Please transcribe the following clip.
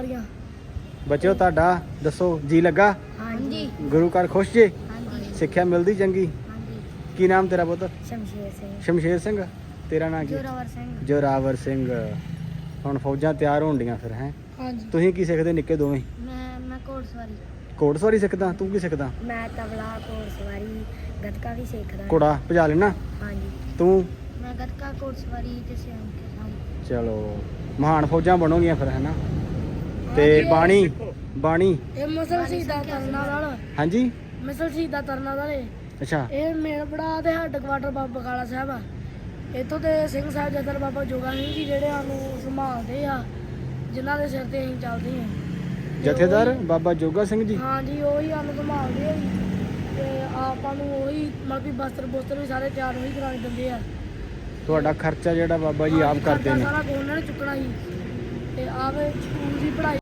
ਸਾਰੀਆਂ ਬੱਚਿਓ ਤੁਹਾਡਾ ਦੱਸੋ ਜੀ ਲੱਗਾ? ਹਾਂਜੀ। ਗੁਰੂ ਘਰ ਖੁਸ਼ ਜੇ? ਹਾਂਜੀ। ਸਿੱਖਿਆ ਮਿਲਦੀ ਚੰਗੀ? ਹਾਂਜੀ। ਕੀ ਨਾਮ ਤੇਰਾ ਪੁੱਤ? ਸ਼ਮਸ਼ੇਰ ਸਿੰਘ। ਸ਼ਮਸ਼ੇਰ ਸਿੰਘ? ਤੇਰਾ ਨਾਮ ਕੀ? ਜੋਰਾਵਰ ਸਿੰਘ। ਜੋਰਾਵਰ ਸਿੰਘ। ਹੁਣ ਫੌਜਾਂ ਤਿਆਰ ਹੋਣ ਡੀਆਂ ਫਿਰ ਹੈ? ਹਾਂਜੀ। ਤੁਸੀਂ ਕੀ ਸਿੱਖਦੇ ਨਿੱਕੇ ਦੋਵੇਂ? ਮੈਂ ਮੈਂ ਘੋੜਸਵਾਰੀ ਘੋੜਸਵਾਰੀ ਸਿੱਖਦਾ? ਤੂੰ ਕੀ ਸਿੱਖਦਾ? ਮੈਂ ਤਬਲਾ ਘੋੜਸਵਾਰੀ ਗੱਤਕਾ ਵੀ ਸਿੱਖਦਾ। ਘੋੜਾ ਭਜਾ ਲੈਣਾ? ਹਾਂਜੀ। ਤੂੰ? ਮੈਂ ਗੱਤਕਾ ਘੋੜਸਵਾਰੀ ਤੇ ਸਿਆਣ ਕੇ ਚਲੋ। ਮਹਾਨ ਫੌਜਾਂ ਬਣੋਗੀਆਂ ਫਿਰ ਹੈਨਾ? ਤੇ ਬਾਣੀ ਬਾਣੀ। ਇਹ ਮਸਲ ਸ਼ਹੀਦਾ ਤਰਨਾ ਨਾਲ ਹਾਂਜੀ? ਮਸਲ ਸ਼ਹੀਦਾ ਤਰਨਾ ਇਹ ਅੱਛਾ। ਇਹ ਮੇਨ ਬੜਾ ਤੇ ਹੈੱਡ ਕੁਆਟਰ ਬਾਬਾ ਬਕਾਲਾ ਸਾਹਿਬ ਆ। ਇੱਥੋਂ ਦੇ ਸਿੰਘ ਸਾਹਿਬ ਜਦਰ ਬਾਬਾ ਜੋਗਾ ਸਿੰਘ ਜੀ ਜਿਹੜੇ ਸਾਨੂੰ ਸੰਭਾਲਦੇ ਆ ਜਿਨ੍ਹਾਂ ਦੇ ਸਿਰ ਤੇ ਅਸੀਂ ਚੱਲਦੇ ਹਾਂ ਤੇ ਜਥੇਦਾਰ ਬਾਬਾ ਜੋਗਾ ਸਿੰਘ ਜੀ? ਹਾਂਜੀ ਉਹੀ ਸਾਨੂੰ ਸੰਭਾਲਦੇ ਆ ਜੀ। ਤੇ ਆਪਾਂ ਨੂੰ ਉਹੀ ਮਤਲਬ ਕਿ ਬਸਤਰ ਬੋਸਤਰ ਵੀ ਸਾਰੇ ਤਿਆਰ ਉਹੀ ਕਰਾ ਕੇ ਦਿੰਦੇ ਆ। ਤੁਹਾਡਾ ਖਰਚਾ ਜਿਹੜਾ ਬਾਬਾ ਜੀ ਆਪ ਕਰਦੇ ਨੇ। ਸਾਰਾ ਉਹਨਾਂ ਨੇ ਚੁੱਕਣਾ ਜੀ। ਤੇ ਸਕੂਲ ਪੜ੍ਹਾਈ